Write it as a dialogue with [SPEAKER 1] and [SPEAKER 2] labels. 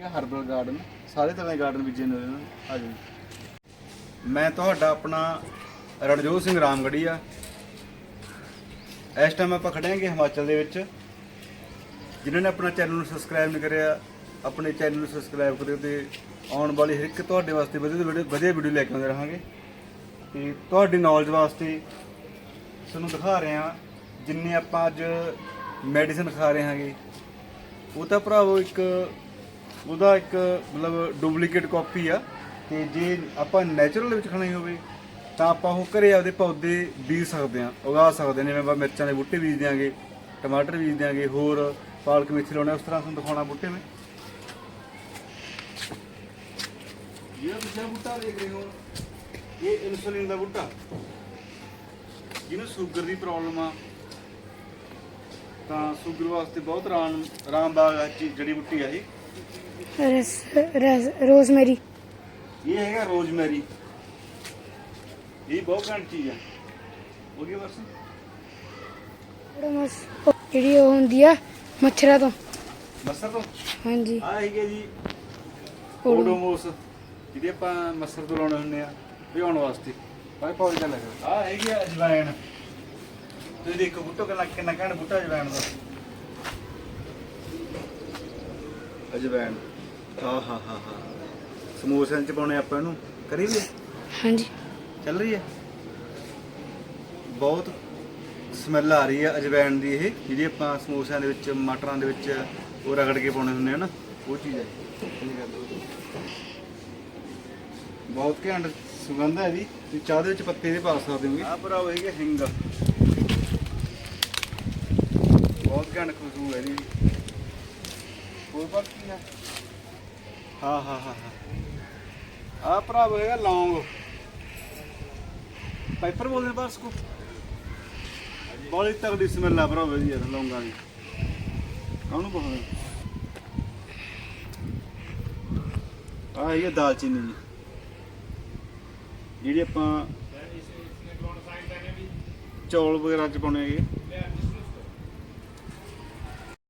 [SPEAKER 1] ਇਹ herbal garden ਸਾਰੇ ਤਰ੍ਹਾਂ ਦੇ ਗਾਰਡਨ ਬੀਜੇ ਨੇ ਉਹਨਾਂ ਆ ਜਾਓ ਮੈਂ ਤੁਹਾਡਾ ਆਪਣਾ ਰਣਜੋਤ ਸਿੰਘ ਰਾਮਗੜੀ ਆ ਇਸ ਟਾਈਮ ਆਪਾਂ ਖੜੇ ਹਾਂਗੇ ਹਿਮਾਚਲ ਦੇ ਵਿੱਚ। ਜਿਨ੍ਹਾਂ ਨੇ ਆਪਣਾ ਚੈਨਲ ਨੂੰ ਸਬਸਕ੍ਰਾਈਬ ਨਹੀਂ ਕਰਿਆ, ਆਪਣੇ ਚੈਨਲ ਨੂੰ ਸਬਸਕ੍ਰਾਈਬ ਕਰਿਓ ਤੇ ਆਉਣ ਵਾਲੀ ਹਰ ਇੱਕ ਤੁਹਾਡੇ ਵਾਸਤੇ ਵਧੀਆ ਤੋਂ ਵਧੀਆ ਵਧੀਆ ਵੀਡੀਓ ਲੈ ਕੇ ਆਉਂਦੇ ਰਹਾਂਗੇ। ਤੇ ਤੁਹਾਡੀ ਨੌਲੇਜ ਵਾਸਤੇ ਤੁਹਾਨੂੰ ਦਿਖਾ ਰਹੇ ਹਾਂ, ਜਿੰਨੇ ਆਪਾਂ ਅੱਜ ਮੈਡੀਸਨ ਖਾ ਰਹੇ ਹਾਂਗੇ। ਉਹ ਤਾਂ ਭਰਾਵੋ ਇੱਕ ਉਹਦਾ ਇੱਕ ਮਤਲਬ ਡੁਪਲੀਕੇਟ ਕਾਪੀ ਆ, ਤੇ ਜੇ ਆਪਾਂ ਨੈਚੁਰਲ ਵਿੱਚ ਖਾਣੀ ਹੋਵੇ, ਤਾਂ ਆਪਾਂ ਉਹ ਘਰੇ ਆਪਦੇ ਪੌਦੇ ਬੀਜ ਸਕਦੇ ਆ ਉਗਾ ਸਕਦੇ ਹਾਂ। ਜਿਵੇਂ ਮਿਰਚਾਂ ਦੇ ਬੂਟੇ ਬੀਜ ਦਿਆਂਗੇ, ਟਮਾਟਰ ਬੀਜ ਦਿਆਂਗੇ, ਹੋਰ ਪਾਲਕ ਮੇਥੀ ਲਾਉਣਾ, ਉਸ ਤਰ੍ਹਾਂ ਤੁਹਾਨੂੰ ਦਿਖਾਉਣਾ ਬੂਟੇ ਮੈਂ। ਇਹ ਦੂਜਾ ਬੂਟਾ ਦੇਖ ਰਹੇ ਹੋ, ਇਹ ਇਨਸੂਲਿਨ ਦਾ ਬੂਟਾ। ਜਿਹਨੂੰ ਸ਼ੂਗਰ ਦੀ ਪ੍ਰੋਬਲਮ ਆ, ਤਾਂ ਸ਼ੂਗਰ ਵਾਸਤੇ ਬਹੁਤ ਆਰਾਮ, ਆਰਾਮਦਾਇਕ ਆ ਜੜੀ ਬੂਟੀ ਆ ਇਹ।
[SPEAKER 2] ਰਸ ਰਸ ਰੋਜ਼ਮੈਰੀ।
[SPEAKER 1] ਇਹ ਹੈਗਾ ਰੋਜ਼ਮੈਰੀ। ਇਹ ਬਹੁਤ ਘੈਂਟ ਚੀਜ਼ ਆ ਹੋ ਗਿਆ ਬਸ?
[SPEAKER 2] ਮਸ ਜਿਹੜੀ ਉਹ ਹੁੰਦੀ ਆ ਮੱਛਰਾਂ ਤੋਂ।
[SPEAKER 1] ਮਸਰ ਤੋਂ?
[SPEAKER 2] ਹਾਂਜੀ।
[SPEAKER 1] ਆ ਹੈਗੇ ਜੀ
[SPEAKER 2] ਓਡੋ-
[SPEAKER 1] ਓਡੋਮੋਸ ਜਿਹਦੇ ਆਪਾਂ ਮਸਰ ਤੋਂ ਲਾਉਣੇ ਹੁੰਦੇ ਆ ਭਿਉਣ ਵਾਸਤੇ। ਭਾਈ ਪੌੜੀ ਦਾ ਲੱਗਾ। ਆ ਹੈਗੀ ਆ ਅਜਵਾਇਣ। ਤੁਸੀਂ ਦੇਖੋ ਬੁੱਟੋ ਕਿੰਨਾ ਕਿੰਨਾ ਘੈਂਟ ਬੂਟਾ ਅਜਵਾਇਣ ਦਾ। ਅਜਵਾਇਣ। ਹਾਂ ਹਾਂ ਹਾਂ ਹਾਂ। ਸਮੋਸਿਆਂ ਚ ਪਾਉਣੇ ਆਪਾਂ ਇਹਨੂੰ। ਕਰੀ ਵੀ?
[SPEAKER 2] ਹਾਂਜੀ।
[SPEAKER 1] ਚੱਲ ਰਹੀ ਹੈ? ਬਹੁਤ ਸਮੈਲ ਆ ਰਹੀ ਹੈ ਅਜਵਾਇਣ ਦੀ ਇਹ। ਜਿਹੜੀ ਆਪਾਂ ਸਮੋਸਿਆਂ ਦੇ ਵਿੱਚ ਮਟਰਾਂ ਦੇ ਵਿੱਚ ਉਹ ਰਗੜ ਕੇ ਪਾਉਣੇ ਹੁੰਦੇ ਆ ਨਾ ਉਹ ਚੀਜ਼ ਹੈ। ਬਹੁਤ ਘੈਂਟ ਸੁਗੰਧ ਹੈ ਇਹਦੀ। ਤੁਸੀਂ ਚਾਹ ਦੇ ਵਿੱਚ ਪੱਤੇ ਦੇ ਪਾ ਸਕਦੇ ਹੋਗੇ। ਆ ਭਰਾ ਹੋਏਗਾ ਹਿੰਗ ਬਹੁਤ ਘੈਂਟ ਖੁਸ਼ਬੂ ਹੈ ਇਹਦੀ। ਹੋਰ ਬਾਤ ਕੀ ਹੈ ਹਾਂ ਹਾਂ ਹਾਂ ਆ ਭਰਾ ਹੋਏਗਾ ਲੌਂਗ। ਪਾਈਪਰ ਬੋਲਦੇ ਨੇ ਬਾਸ ਕੋ ਬੜੀ ਤਗੜੀ ਸਮੈਲ ਆ ਭਰਾ ਵਧੀਆ ਲੌਂਗਾਂ ਦੀ। ਕਾਹਨੂੰ ਬੋਲਦੇ ਆ ਇਹ ਦਾਲਚੀਨੀ ਜੀ। ਜਿਹੜੀ ਆਪਾਂ ਚੌਲ ਵਗੈਰਾ ਚ ਪਾਉਣੇ ਹੈਗੇ।